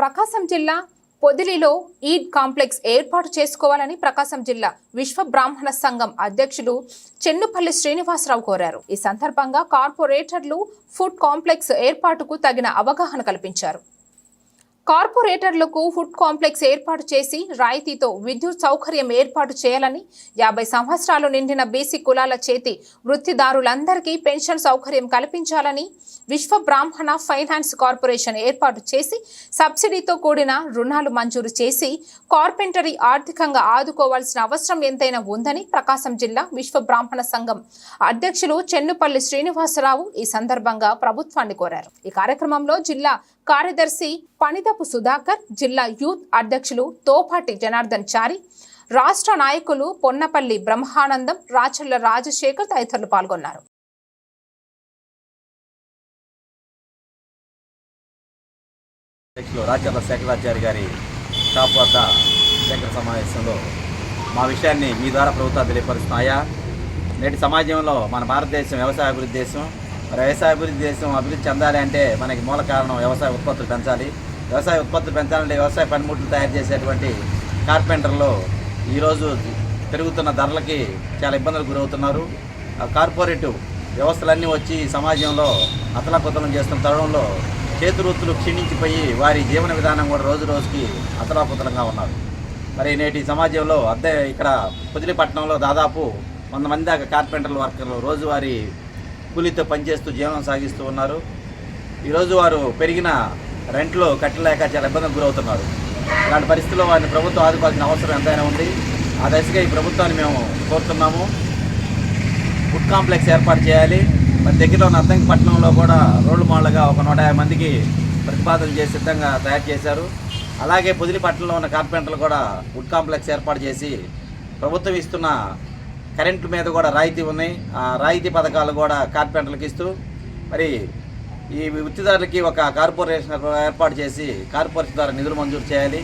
ప్రకాశం జిల్లా పొదిలిలో ఈద్ కాంప్లెక్స్ ఏర్పాటు చేసుకోవాలని ప్రకాశం జిల్లా విశ్వ బ్రాహ్మణ సంఘం అధ్యక్షులు చెన్నుపల్లి శ్రీనివాసరావు కోరారు. ఈ సందర్భంగా కార్పొరేటర్లు ఫుడ్ కాంప్లెక్స్ ఏర్పాటుకు తగిన అవగాహన కల్పించారు. కార్పొరేటర్లకు ఫుడ్ కాంప్లెక్స్ ఏర్పాటు చేసి రాయితీతో విద్యుత్ సౌకర్యం ఏర్పాటు చేయాలని యాభై సంవత్సరాలు నిండిన బీసీ కులాల చేతి వృత్తిదారులందరికీ పెన్షన్ సౌకర్యం కల్పించాలని విశ్వ బ్రాహ్మణ ఫైనాన్స్ కార్పొరేషన్ ఏర్పాటు చేసి సబ్సిడీతో కూడిన రుణాలు మంజూరు చేసి కార్పెంటరీ ఆర్థికంగా ఆదుకోవాల్సిన అవసరం ఎంతైనా ఉందని ప్రకాశం జిల్లా విశ్వ బ్రాహ్మణ సంఘం అధ్యక్షులు చెన్నుపల్లి శ్రీనివాసరావు ఈ సందర్భంగా ప్రభుత్వాన్ని కోరారు. ఈ కార్యక్రమంలో జిల్లా కార్యదర్శి పనిదపు సుధాకర్ జిల్లా యూత్ అధ్యక్షులు తోపాటి జనార్దన్ చారి రాష్ట్ర నాయకులు పొన్నపల్లి బ్రహ్మానందం రాచర్ల రాజశేఖర్ తదితరులు పాల్గొన్నారు. అధ్యక్షులు రాజ్యాల శేఖరాచార్య గారి షాప్ వద్ద శేఖర సమావేశంలో మా విషయాన్ని మీ ద్వారా ప్రభుత్వాలు తెలియపరుస్తున్నాయా? నేటి సమాజంలో మన భారతదేశం వ్యవసాయ అభివృద్ధి దేశం. మరి వ్యవసాయ అభివృద్ధి దేశం అభివృద్ధి చెందాలి అంటే మనకి మూల కారణం వ్యవసాయ ఉత్పత్తులు పెంచాలి. వ్యవసాయ ఉత్పత్తులు పెంచాలంటే వ్యవసాయ పనిముట్లు తయారు చేసేటువంటి కార్పెంటర్లు ఈరోజు పెరుగుతున్న ధరలకి చాలా ఇబ్బందులు గురవుతున్నారు. ఆ కార్పొరేటివ్ వ్యవస్థలన్నీ వచ్చి సమాజంలో అతలాకుతలం చేస్తున్న తరుణంలో చేతి వృత్తులు క్షీణించిపోయి వారి జీవన విధానం కూడా రోజు రోజుకి అతలాకుతలంగా ఉన్నారు. మరి నేటి సమాజంలో అద్దె ఇక్కడ పుదిలిపట్నంలో దాదాపు వంద మంది దాకా కార్పెంటర్లు వర్కర్లు రోజువారీ కూలీతో పనిచేస్తూ జీవనం సాగిస్తూ ఉన్నారు. ఈరోజు వారు పెరిగిన రెంట్లో కట్టలేక చాలా ఇబ్బందికి గురవుతున్నారు. ఇలాంటి పరిస్థితుల్లో వారిని ప్రభుత్వం ఆదుకోవాల్సిన అవసరం ఎంతైనా ఉంది. ఆ దశగా ఈ ప్రభుత్వాన్ని మేము కోరుతున్నాము. ఫుడ్ కాంప్లెక్స్ ఏర్పాటు చేయాలి. మరి దగ్గరలో ఉన్న అద్దంకిపట్నంలో కూడా రోడ్లు మోడల్గా ఒక నూట యాభై మందికి ప్రతిపాదన చేసి సిద్ధంగా తయారు చేశారు. అలాగే పొదిలి పట్టణంలో ఉన్న కార్పెంటర్లు కూడా ఫుడ్ కాంప్లెక్స్ ఏర్పాటు చేసి ప్రభుత్వం ఇస్తున్న కరెంటు మీద కూడా రాయితీ ఉన్నాయి. ఆ రాయితీ పథకాలు కూడా కార్పెంటర్లకు ఇస్తూ మరి ఈ వృత్తిదారులకి ఒక కార్పొరేషన్ ఏర్పాటు చేసి కార్పొరేషన్ ద్వారా నిధులు మంజూరు చేయాలి.